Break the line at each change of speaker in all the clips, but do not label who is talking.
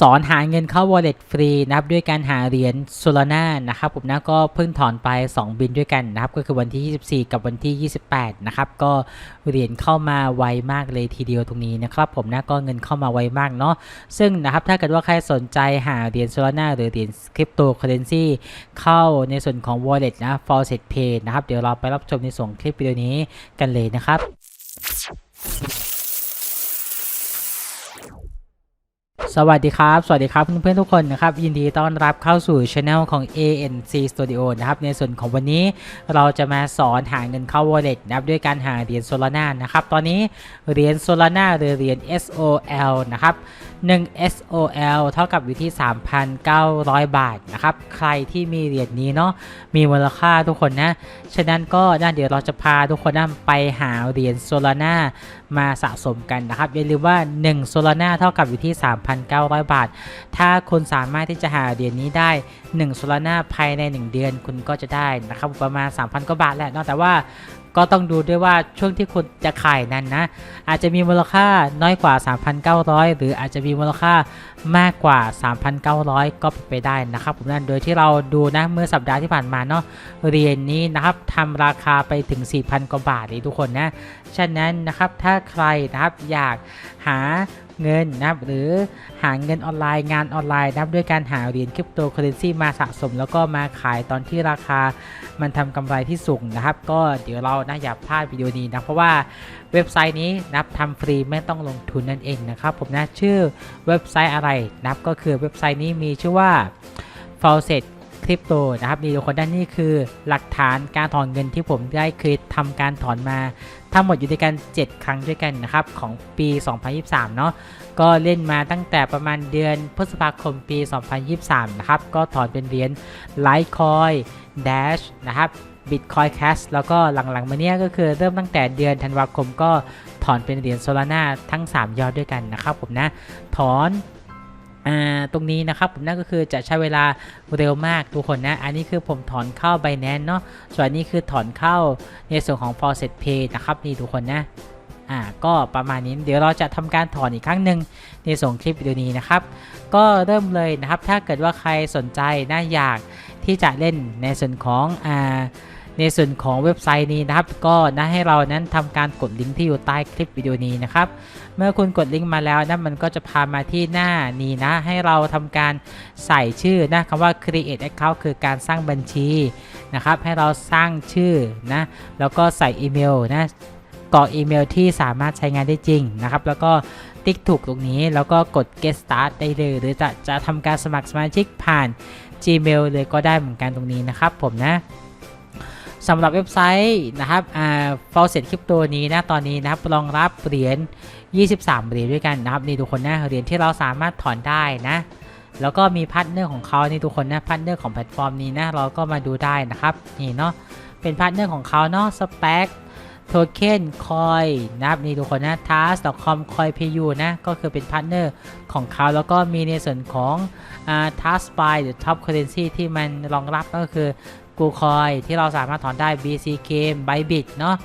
สอนหาเงินเข้า wallet ฟรีนะครับด้วยการหาเหรียญ Solana นะครับผมนะก็เพิ่งถอนไป 2 บินด้วยกันนะครับก็คือวันที่ 24 กับวันที่ 28 นะครับก็เหรียญเข้ามาไวมากเลยทีเดียวตรงนี้นะครับผมนะก็เงินเข้ามาไวมากเนาะซึ่งนะครับถ้าเกิดว่าใครสนใจหาเหรียญ Solana หรือเหรียญคริปโตเคอเรนซีเข้าในส่วนของ wallet นะ Faucet Pay นะครับเดี๋ยวเราไปรับชมในส่วนคลิปวิดีโอนี้กันเลยนะครับ สวัสดีครับ สวัสดีครับเพื่อนๆทุกคนนะครับ ยินดีต้อนรับเข้าสู่ช anel ของ ANC Studio นะครับ ในส่วนของวันนี้เราจะมาสอนหาเงินเข้า wallet นะครับด้วยการหาเหรียญ Solana นะครับ ตอนนี้เหรียญ Solana หรือเหรียญ SOL นะครับ 1 SOL เท่ากับอยู่ที่ 3,900 บาทนะครับ ใครที่มีเหรียญนี้เนาะมีมูลค่าทุกคนนะ ฉะนั้นก็นะเดี๋ยวเราจะพาทุกคนนะไปหาเหรียญ Solana มาสะสมกันนะครับอย่าลืมว่า 1 Solana เท่ากับอยู่ที่ 3,900 บาท ถ้าคุณสามารถที่จะหาเหรียญนี้ได้ 1 Solana ภายใน 1 เดือนคุณก็จะได้นะครับประมาณ 3,000 กว่าบาทแหละนอกแต่ว่า ก็ต้องดูด้วยว่าช่วงที่คุณจะขายนั้นนะ อาจจะมีมูลค่าน้อยกว่า 3,900 หรืออาจจะมีมูลค่ามากกว่า 3,900 ก็เป็นไปได้นะครับผมนั่นโดยที่เราดูนะเมื่อสัปดาห์ที่ผ่านมาเนาะเหรียญนี้นะครับทำราคาไปถึง 4,000 กว่าบาทเลยทุกคนนะ ฉะนั้นนะครับถ้าใครนะครับอยากหา เงินนะครับหรือหาเงินออนไลน์งานออนไลน์นะครับด้วยการหาเหรียญคริปโตเคอเรนซีมาสะสม แล้วก็มาขายตอนที่ราคามันทำกำไรที่สูงนะครับ ก็เดี๋ยวเรานะอย่าพลาดวิดีโอนี้นะเพราะว่าเว็บไซต์นี้นะครับทำฟรีไม่ต้องลงทุนนั่นเองนะครับผมนะชื่อเว็บไซต์อะไรนะครับก็คือเว็บไซต์นี้มีชื่อว่า f a u c e t คริปโตนะครับนี่ทุกคนด้านนี้คือหลักฐานการถอนเงินที่ผมได้เคยทำการถอนมา ทั้งหมดอยู่ด้วยกัน 7 ครั้งด้วยกันนะครับของปี 2023 เนาะก็เล่นมาตั้งแต่ประมาณเดือนพฤษภาคมปี 2023 นะครับก็ถอนเป็นเหรียญ Litecoin Dash นะครับ Bitcoin Cash แล้วก็หลังๆมาเนี้ยก็คือเริ่มตั้งแต่เดือนธันวาคมก็ถอนเป็นเหรียญ Solana ทั้ง 3 ยอดด้วยกันนะครับผมนะ ถอน ตรงนี้นะครับผมนั่นก็คือจะใช้เวลาเร็วมากทุกคนนะ อันนี้คือผมถอนเข้า Binance เนาะส่วนนี้คือถอนเข้าในส่วนของ Faucet Pay นะครับนี่ทุกคนนะอ่าก็ประมาณนี้เดี๋ยวเราจะทำการถอนอีกครั้งหนึ่งในส่งคลิปวิดีโอนี้นะครับ ก็เริ่มเลยนะครับถ้าเกิดว่าใครสนใจน่าอยากที่จะเล่นในส่วนของอ่า ในส่วนของเว็บไซต์นี้นะครับ ก็นะให้เรานั้นทำการกดลิงก์ที่อยู่ใต้คลิปวิดีโอนี้นะครับ เมื่อคุณกดลิงก์มาแล้วนะมันก็จะพามาที่หน้านี้นะ ให้เราทำการใส่ชื่อนะคำว่า create account คือการสร้างบัญชีนะครับ ให้เราสร้างชื่อนะ แล้วก็ใส่อีเมลนะกรอกอีเมลที่สามารถใช้งานได้จริงนะครับ แล้วก็ติ๊กถูกตรงนี้ แล้วก็กด get start ได้เลย หรือจะจะทำการสมัครสมาชิกผ่าน Gmail เลยก็ได้เหมือนกันตรงนี้นะครับผมนะ สำหรับเว็บไซต์นะครับอ่า Faucet Crypto นี้นะตอนนี้นะครับรองรับเหรียญ 23 เหรียญด้วยกันนะครับนี่ทุกคนนะเหรียญที่เราสามารถถอนได้นะแล้วก็มีพาร์ทเนอร์ของเขานี่ทุกคนนะพาร์ทเนอร์ของแพลตฟอร์มนี้นะเราก็มาดูได้นะครับนี่เนาะเป็นพาร์ทเนอร์ของเขาเนาะ Stack Token Coin นะครับนี่ทุกคนนะ Task.com Coin PU นะก็คือเป็นพาร์ทเนอร์ของเขาแล้วก็มีในส่วนของอ่า Task Buy หรือ Top Currency ที่มันรองรับก็คือ กูคอยที่เราสามารถถอนได้ BC Game Bybit เนาะ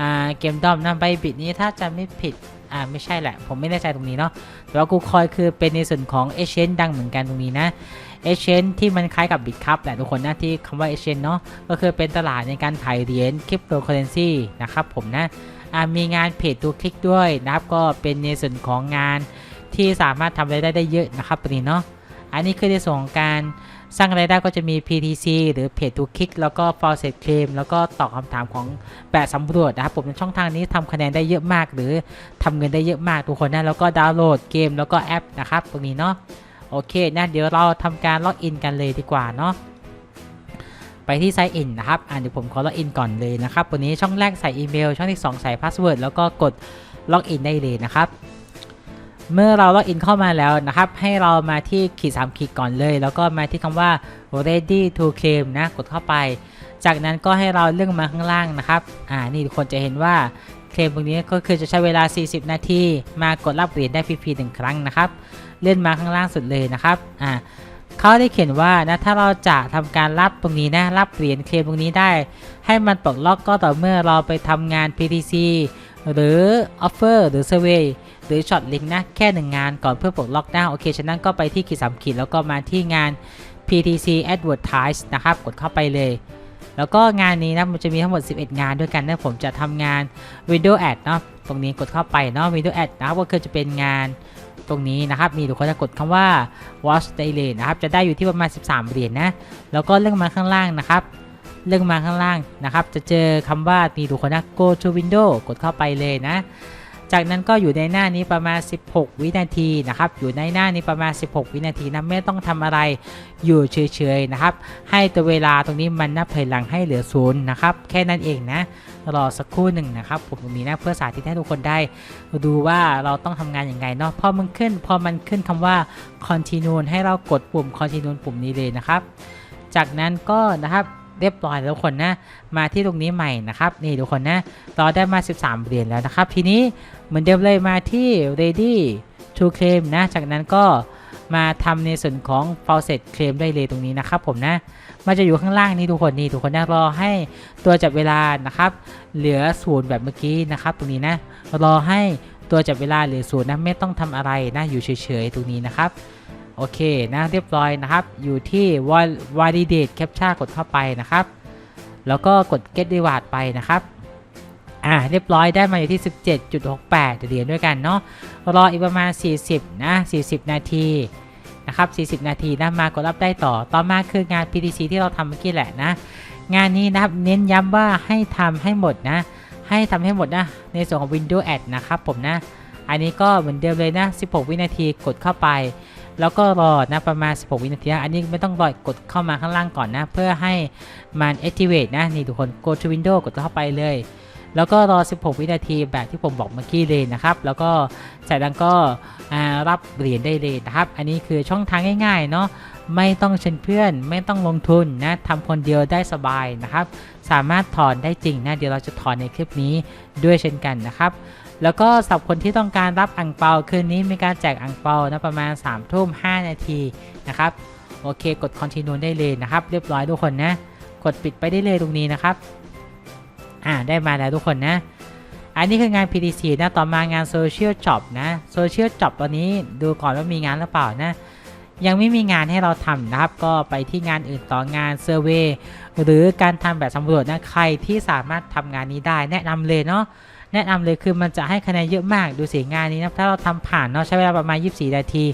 อ่าเกมดอมนะ Bybit นี้ถ้าจะไม่ผิดอ่าไม่ใช่แหละ ผมไม่แน่ใจตรงนี้เนาะแต่ว่ากูคอยคือเป็นในส่วนของ Exchange ดังเหมือนกันตรงนี้นะ Exchange ที่มันคล้ายกับ Bitcup แหละทุกคนนะที่คำว่า Exchange เนาะก็คือเป็นตลาดในการขายเหรียญคริปโตเคอเรนซีนะครับผมนะมีงานเพจตัวคลิกด้วยนะครับก็เป็นในส่วนของงานที่สามารถทำรายได้ได้เยอะนะครับตรงนี้เนาะอันนี้คือในส่วนของการ สร้างรายได้ก็จะมี PTC หรือ Pay to Click แล้วก็ Faucet Claim แล้วก็ตอบคำถามของแบบสำรวจนะครับผมในช่องทางนี้ทำคะแนนได้เยอะมาก หรือทำเงินได้เยอะมากทุกคนนะแล้วก็ดาวน์โหลดเกมแล้วก็แอปนะครับตรงนี้เนาะโอเคนะเดี๋ยวเราทำการล็อกอินกันเลยดีกว่าเนาะไปที่ไซต์อินนะครับอ่าเดี๋ยวผมขอล็อกอินก่อนเลยนะครับวันนี้ช่องแรกใส่อีเมล ช่องที่ 2 ใส่พาสเวิร์ดแล้วก็กดล็อกอินได้เลยนะครับ เมื่อเราล็อกอินเข้ามาแล้วนะครับ ให้เรามาที่ขีด3ขีดก่อนเลย แล้วก็มาที่คำว่า ready to claim นะ กดเข้าไป จากนั้นก็ให้เราเลื่อนมาข้างล่างนะครับ อ่า นี่ทุกคนจะเห็นว่าเคลมตรงนี้ก็คือจะใช้เวลา 40 นาที มากดรับเหรียญได้ฟรีๆหนึ่งครั้งนะครับ เลื่อนมาข้างล่างสุดเลยนะครับ อ่าเขาได้เขียนว่านะถ้าเราจะทำการรับตรงนี้นะรับเหรียญเคลมตรงนี้ได้ ให้มันปลดล็อกก็ต่อเมื่อเราไปทำงาน PTC หรือ offer หรือ survey หรือ short link นะ แค่หนึ่งงานก่อนเพื่อปลดล็อกนะโอเคฉะนั้นก็ไปที่ขีดสามขีดแล้วก็มาที่งาน PTC Advertise นะครับ กดเข้าไปเลย แล้วก็งานนี้นะมันจะมีทั้งหมด 11 งานด้วยกันนะผมจะทำงาน Window Ad เนาะตรงนี้กดเข้าไปเนาะ Window Ad นะครับก็คือจะเป็นงานตรงนี้นะครับมีทุกคนจะกดคำว่า Watch Daily นะครับ จะได้อยู่ที่ประมาณ 13 เหรียญนะแล้วก็เลื่อนมาข้างล่างนะครับ เลื่อนมาข้างล่างนะครับ จะเจอคำว่ามีทุกคนนะ Go to Window กดเข้าไปเลยนะ จากนั้นก็อยู่ในหน้านี้ประมาณ 16 วินาทีนะครับ อยู่ในหน้านี้ประมาณ 16 วินาทีนะไม่ต้องทำอะไรอยู่เฉยๆนะครับ ให้ตัวเวลาตรงนี้มันนับถอยหลังให้เหลือศูนย์นะครับ แค่นั้นเองนะ รอสักครู่หนึ่งนะครับ ผมตรงนี้นะเพื่อสาธิตให้ทุกคนได้ ดูว่าเราต้องทำงานอย่างไงเนาะ พอมันขึ้น พอมันขึ้นคำว่า continue ให้เรากดปุ่ม continue ปุ่มนี้เลยนะครับ จากนั้นก็นะครับ รียบร้อยแล้วทุกคนนะ มาที่ตรงนี้ใหม่นะครับ นี่ทุกคนนะเราได้มา 13 เหรียญแล้วนะครับ ทีนี้เหมือนเดิมเลยมาที่ ready to claim นะ จากนั้นก็มาทำในส่วนของ faucet claim ได้เลยตรงนี้นะครับผมนะ มันจะอยู่ข้างล่างนี่ทุกคนนี่ทุกคนนะรอให้ตัวจับเวลานะครับ เหลือศูนย์แบบเมื่อกี้นะครับ ตรงนี้นะ รอให้ตัวจับเวลาเหลือศูนย์นะไม่ต้องทำอะไรนะอยู่เฉยๆตรงนี้นะครับ โอเคนะเรียบร้อยนะครับ อยู่ที่ validate captcha กดเข้าไปนะครับ แล้วก็กด get reward ไปนะครับอ่าเรียบร้อยได้มาอยู่ที่ 17.68เหรียญด้วยกันเนาะรออีกประมาณ 40 นะ 40 นาทีนะครับ 40 นาทีนะมากดรับได้ต่อ ต่อมาคืองาน PTC ที่เราทำเมื่อกี้แหละนะ งานนี้นะครับเน้นย้ำว่าให้ทำให้หมดนะ ให้ทำให้หมดนะ ในส่วนของ Windows Ad นะครับผมนะ อันนี้ก็เหมือนเดิมเลยนะ 16 วินาทีกดเข้าไป แล้วก็รอนะประมาณ 16 วินาที อันนี้ไม่ต้องรอกดเข้ามาข้างล่างก่อนนะ เพื่อให้มัน activate นะ นี่ทุกคน go to window กดเข้าไปเลย แล้วก็รอ 16 วินาทีแบบที่ผมบอกเมื่อกี้เลยนะครับ แล้วก็จากนั้นก็รับเหรียญได้เลยนะครับ อันนี้คือช่องทางง่ายๆเนาะ ไม่ต้องเชิญเพื่อน ไม่ต้องลงทุนนะทำคนเดียวได้สบายนะครับ สามารถถอนได้จริงนะเดี๋ยวเราจะถอนในคลิปนี้ด้วยเช่นกันนะครับแล้วก็สำหรับคนที่ต้องการรับอังเปาคืนนี้มีการแจกอังเปานะประมาณ3ามทุ่ม5นาทีนะครับโอเคกด continue ได้เลยนะครับ เรียบร้อยทุกคนนะ กดปิดไปได้เลยตรงนี้นะครับอ่าได้มาแล้วทุกคนนะ อันนี้คืองาน PTC นะต่อมางาน Social Job นะ Social Job ตอนนี้ดูก่อนว่ามีงานหรือเปล่านะ ยังไม่มีงานให้เราทำนะครับ ก็ไปที่งานอื่นต่องานเซอร์เวยหรือการทำแบบสำรวจนะใครที่สามารถทำงานนี้ได้แนะนำเลยเนาะแนะนำเลยคือมันจะให้คะแนนเยอะมากดูสิงานนี้นะถ้าเราทำผ่านเนาะใช้เวลาประมาณ 24 นาที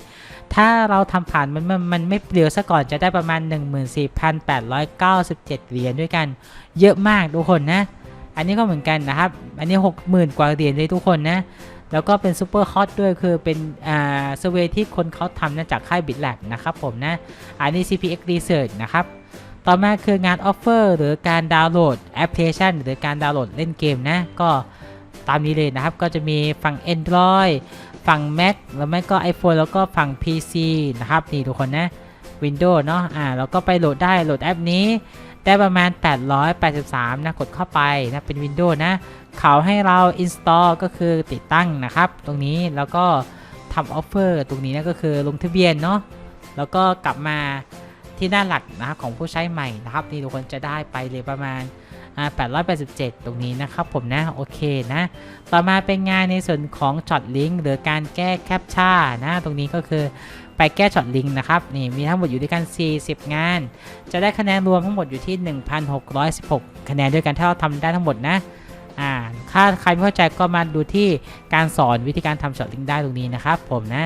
ถ้าเราทำผ่านมันมันมันไม่เปลี่ยวซะก่อนจะได้ประมาณ 14,897 เหรียญด้วยกัน เยอะมากทุกคนนะ อันนี้ก็เหมือนกันนะครับ อันนี้ 60,000 กว่าเหรียญเลยทุกคนนะ แล้วก็เป็นซูเปอร์ฮอตด้วยคือเป็นอ่าเซเวที่คนเขาทำนะจากค่าย BitLab นะครับผมนะอันนี้ CPX Research นะครับต่อมาคืองาน Offer หรือการดาวน์โหลดแอปพลิเคชันหรือการดาวน์โหลดเล่นเกมนะก็ตามนี้เลยนะครับ ก็จะมีฝั่ง Android ฝั่ง Mac แล้วไม่ก็ iPhone แล้วก็ฝั่ง PC นะครับ นี่ทุกคนนะ Windows เนาะอ่าแล้วก็ไปโหลดได้โหลดแอปนี้ ได้ประมาณ 883 นะ กดเข้าไปนะ เป็น Windows นะ เขาให้เรา install ก็คือติดตั้งนะครับ ตรงนี้แล้วก็ทำ offer ตรงนี้นะก็คือลงทะเบียนเนาะ แล้วก็กลับมาที่หน้าหลักนะครับของผู้ใช้ใหม่นะครับ นี่ทุกคนจะได้ไปเลยประมาณ887 ตรงนี้นะครับผมนะ โอเคนะ ต่อมาเป็นงานในส่วนของช็อตลิงก์หรือการแก้แคปชั่นนะ ตรงนี้ก็คือ ไปแก้ช็อตลิงก์นะครับนี่มีทั้งหมดอยู่ด้วยกัน 40 งาน จะได้คะแนนรวมทั้งหมดอยู่ที่ 1,616 คะแนนด้วยกันถ้าเราทำได้ทั้งหมดนะอ่าถ้าใครไม่เข้าใจก็มาดูที่การสอนวิธีการทำช็อตลิงก์ได้ตรงนี้นะครับผมนะ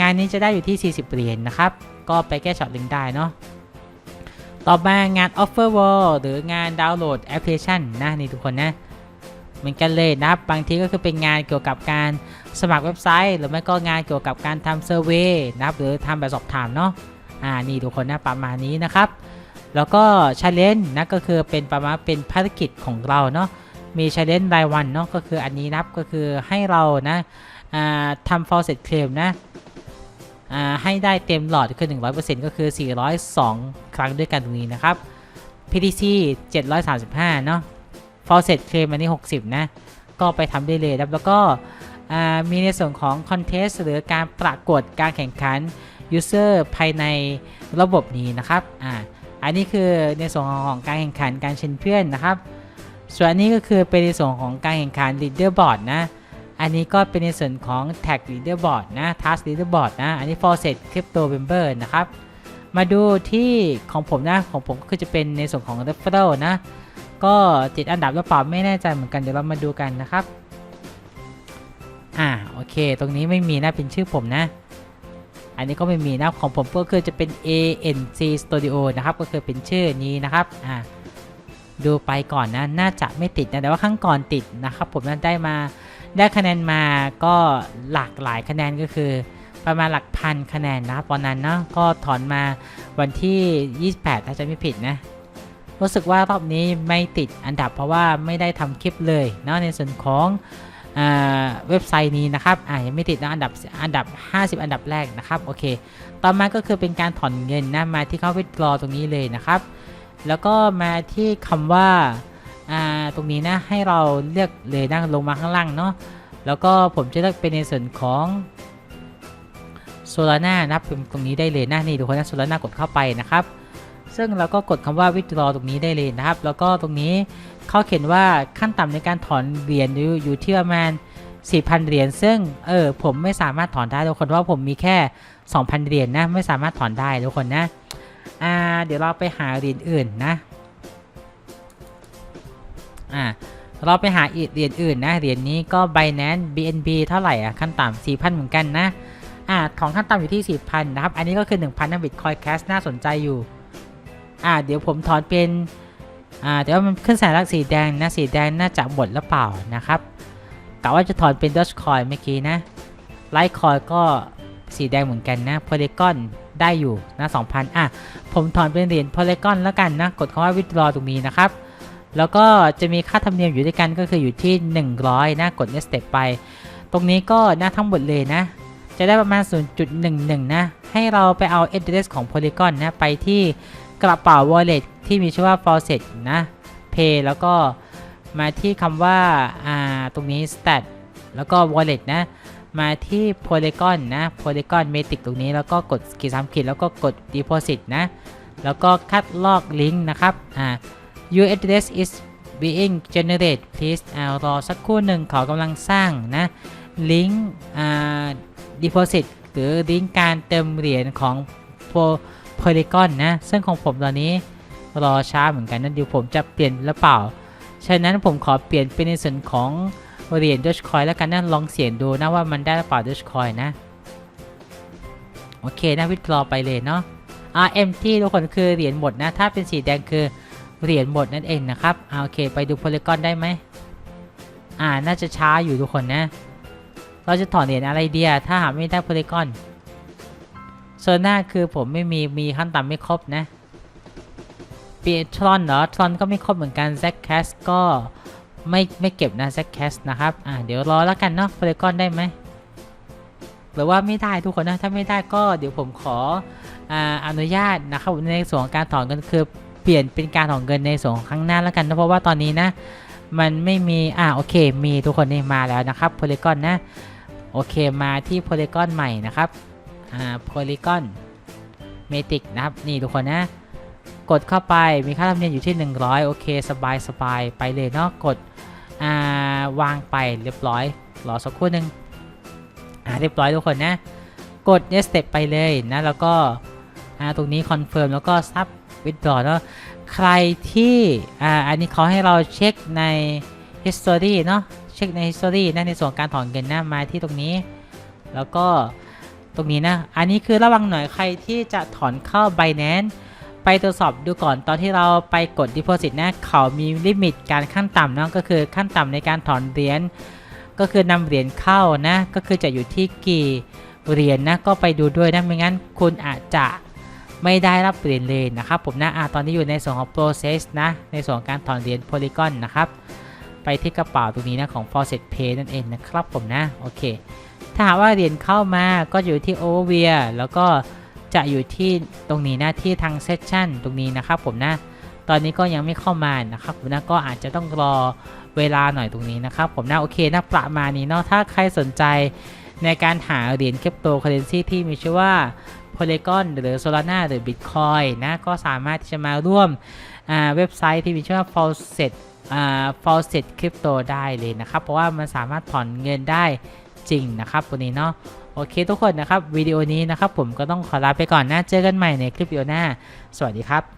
งานนี้จะได้อยู่ที่ 40 เหรียญนะครับ ก็ไปแก้ช็อตลิงก์ได้เนาะต่อมางาน Offer Wall หรืองานดาวน์โหลดแอปพลิเคชันนะนี่ทุกคนนะเหมือนกันเลยนะครับบางทีก็คือเป็นงานเกี่ยวกับการ สมัครเว็บไซต์ หรือไม่ก็งานเกี่ยวกับการทำเซอร์เวยนะครับหรือทำแบบสอบถามเนาะอ่านี่ทุกคนนะประมาณนี้นะครับ แล้วก็ชาเลนจ์นะก็คือเป็นประมาณเป็นภารกิจของเราเนาะมีชาเลนจ์รายวันเนาะก็คืออันนี้นับก็คือให้เรานะทำ faucet claim นะให้ได้เต็มหลอดคือ 100%ก็คือ 402 ครั้งด้วยกันตรงนี้นะครับ PTC 735 เนาะ Faucet Claim อันนี้ 60 นะ ก็ไปทำได้เลยครับ แล้วก็ มีในส่วนของ Contest หรือการประกวดการแข่งขัน User ภายในระบบนี้นะครับอ่าอันนี้คือในส่วนของการแข่งขันการเชิญเพื่อนนะครับ ส่วนนนี้ก็คือเป็นในส่วนของการแข่งขัน leaderboard นะ อันนี้ก็เป็นในส่วนของ tag leaderboard นะ task leaderboard นะ อันนี้ faucet crypto member นะครับ มาดูที่ของผมนะ ของผมก็คือจะเป็นในส่วนของ referral นะ ก็ติดอันดับหรือเปล่าไม่แน่ใจเหมือนกัน เดี๋ยวเรามาดูกันนะครับ อ่าโอเค ตรงนี้ไม่มีนะเป็นชื่อผมนะ อันนี้ก็ไม่มีนะของผมก็คือจะเป็น ANC Studio นะครับ ก็คือเป็นชื่อนี้นะครับอ่าดูไปก่อนนะ น่าจะไม่ติดนะ แต่ว่าข้างก่อนติดนะครับ ผมนั้นได้มา ได้คะแนนมาก็หลากหลายคะแนนก็คือ ประมาณหลักพันคะแนนนะครับตอนนั้นเนาะ ก็ถอนมาวันที่ 28 ถ้าจะไม่ผิดนะ รู้สึกว่ารอบนี้ไม่ติดอันดับเพราะว่าไม่ได้ทำคลิปเลยเนาะในส่วนของ เว็บไซต์นี้นะครับอ่ายังไม่ติดนะอันดับอันดับ 50 อันดับแรกนะครับโอเค ต่อมาก็คือเป็นการถอนเงินนะมาที่เข้าวิดรอตรงนี้เลยนะครับ แล้วก็มาที่คำว่าอ่าตรงนี้นะให้เราเลือกเลยนะลงมาข้างล่างเนาะแล้วก็ผมจะเลือกเป็นในส่วนของโซลาร่านะครับตรงนี้ได้เลยนะนี่ทุกคนนะโซลาร่ากดเข้าไปนะครับ ซึ่งเราก็กดคำว่า withdraw ตรงนี้ได้เลยนะครับ แล้วก็ตรงนี้เขาเขียนว่าขั้นต่ำในการถอนเหรียญอยู่อยู่ที่ประมาณ4,000 เหรียญซึ่งเออผมไม่สามารถถอนได้ทุกคนว่าผมมีแค่ 2,000 เหรียญนะไม่สามารถถอนได้ทุกคนนะอ่าเดี๋ยวเราไปหาเหรียญอื่นนะอ่าเราไปหาอีกเหรียญอื่นนะเหรียญนี้ก็ Binance BNB เท่าไหร่อะขั้นต่ำ4,000 เหมือนกันนะอ่าของขั้นต่ำอยู่ที่ 4,000 นะครับ อันนี้ก็คือ 1,000นะบิตคอยแคสน่าสนใจอยู่ อ่าเดี๋ยวผมถอนเป็นอ่าเดี๋ยวมันขึ้นสัญลักษณ์สีแดงนะสีแดงน่าจะหมดหรือเปล่านะครับกะว่าจะถอนเป็น Dogecoin เมื่อกี้นะ Litecoin ก็สีแดงเหมือนกันนะ Polygon ได้อยู่นะ2,000อะผมถอนเป็นเหรียญ Polygon แล้วกันนะกดคำว่า withdraw ตรงนี้นะครับแล้วก็จะมีค่าธรรมเนียมอยู่ด้วยกันก็คืออยู่ที่ 100 นะกด next step ไป ตรงนี้ก็นะทั้งหมดเลยนะ จะได้ประมาณ 0.11 นะ ให้เราไปเอา address ของ Polygon นะ ไปที่ กระเป๋า wallet ที่มีชื่อว่า faucet นะ pay แล้วก็มาที่คำว่าอ่าตรงนี้ stat แล้วก็ wallet นะ มาที่ Polygon นะ Polygon Matic ตรงนี้แล้วก็กดขีดสามขีดแล้วก็กด deposit นะ แล้วก็คัดลอกลิงก์นะครับอ่า your address is being generated please อ่ารอสักครู่หนึ่งเขากำลังสร้างนะลิงก์อ่า deposit หรือลิงก์การเติมเหรียญของ Po- Polygon นะ ซึ่งของผมตอนนี้รอช้าเหมือนกันนะเดี๋ยวผมจะเปลี่ยนหรือเปล่า ฉะนั้นผมขอเปลี่ยนเป็นในส่วนของเหรียญ Dogecoin แล้วกันนะลองเสี่ยงดูนะว่ามันได้หรือเปล่า Dogecoin นะ โอเคนะวิดรอไปเลยเนาะ RM ที่ทุกคนคือเหรียญหมดนะ ถ้าเป็นสีแดงคือเหรียญหมดนั่นเองนะครับอ่าโอเค ไปดู Polygon ได้ไหมอ่าน่าจะช้าอยู่ทุกคนนะ เราจะถอนเหรียญอะไรเดียถ้าหาไม่ได้ Polygon โซน่าคือผมไม่มีมีขั้นต่ำไม่ครบนะเปียทรอนเหรอทรอนก็ไม่ครบเหมือนกันแซคแคสก็ไม่ไม่เก็บนะแซคแคสนะครับอ่าเดี๋ยวรอแล้วกันเนาะ Polygon ได้ไหมหรือว่าไม่ได้ทุกคนนะถ้าไม่ได้ก็เดี๋ยวผมขออ่าอนุญาตนะครับในส่วนของการถอนเงินคือเปลี่ยนเป็นการถอนเงินในส่วนข้างหน้าแล้วกันนะเพราะว่าตอนนี้นะมันไม่มีอ่าโอเค มีทุกคนนี่มาแล้วนะครับ Polygon นะโอเคมาที่ Polygon ใหม่นะครับ อ่า Polygon Matic นะครับ นี่ทุกคนนะ กดเข้าไปมีค่าธรรมเนียมอยู่ที่ 100 โอเค สบายสบายไปเลยเนาะกดอ่าวางไปเรียบร้อยรอสักครู่หนึ่งอ่าเรียบร้อยทุกคนนะ กด next step ไปเลยนะแล้วก็อ่าตรงนี้ confirm แล้วก็ sub withdraw เนาะใครที่อ่าอันนี้เขาให้เราเช็คใน history เนาะเช็คใน history นะในส่วนการถอนเงินนะมาที่ตรงนี้ แล้วก็ ตรงนี้นะ อันนี้คือระวังหน่อยใครที่จะถอนเข้า Binance ไปตรวจสอบดูก่อนตอนที่เราไปกด deposit นะเขามีลิมิตการขั้นต่ำเนาะก็คือขั้นต่ำในการถอนเหรียญก็คือนำเหรียญเข้านะ ก็คือจะอยู่ที่กี่เหรียญนะก็ไปดูด้วยนะไม่งั้นคุณอาจจะไม่ได้รับเหรียญเลยนะครับผมนะอะตอนนี้อยู่ในส่วนของ process นะในส่วนการถอนเหรียญ Polygon นะครับไปที่กระเป๋าตรงนี้นะของ Faucet Pay นั่นเองนะครับผมนะโอเค ถ้าหากว่าเหรียญเข้ามาก็อยู่ที่ Overview แล้วก็จะอยู่ที่ตรงนี้นะที่ทาง Session ตรงนี้นะครับผมนะ ตอนนี้ก็ยังไม่เข้ามานะครับผมนะก็อาจจะต้องรอเวลาหน่อยตรงนี้นะครับผมนะโอเคนะประมาณนี้เนาะถ้าใครสนใจในการหาเหรียญคริปโตเคอเรนซีที่มีชื่อว่า Polygon หรือ Solana หรือ Bitcoin นะ ก็สามารถที่จะมาร่วมอ่าเว็บไซต์ที่มีชื่อว่า Faucet อ่า faucet crypto ได้เลยนะครับ เพราะว่ามันสามารถถอนเงินได้ จริงนะครับวันนี้เนาะโอเคทุกคนนะครับวิดีโอนี้นะครับผมก็ต้องขอลาไปก่อนนะเจอกันใหม่ในคลิปวิดีโอหน้า สวัสดีครับ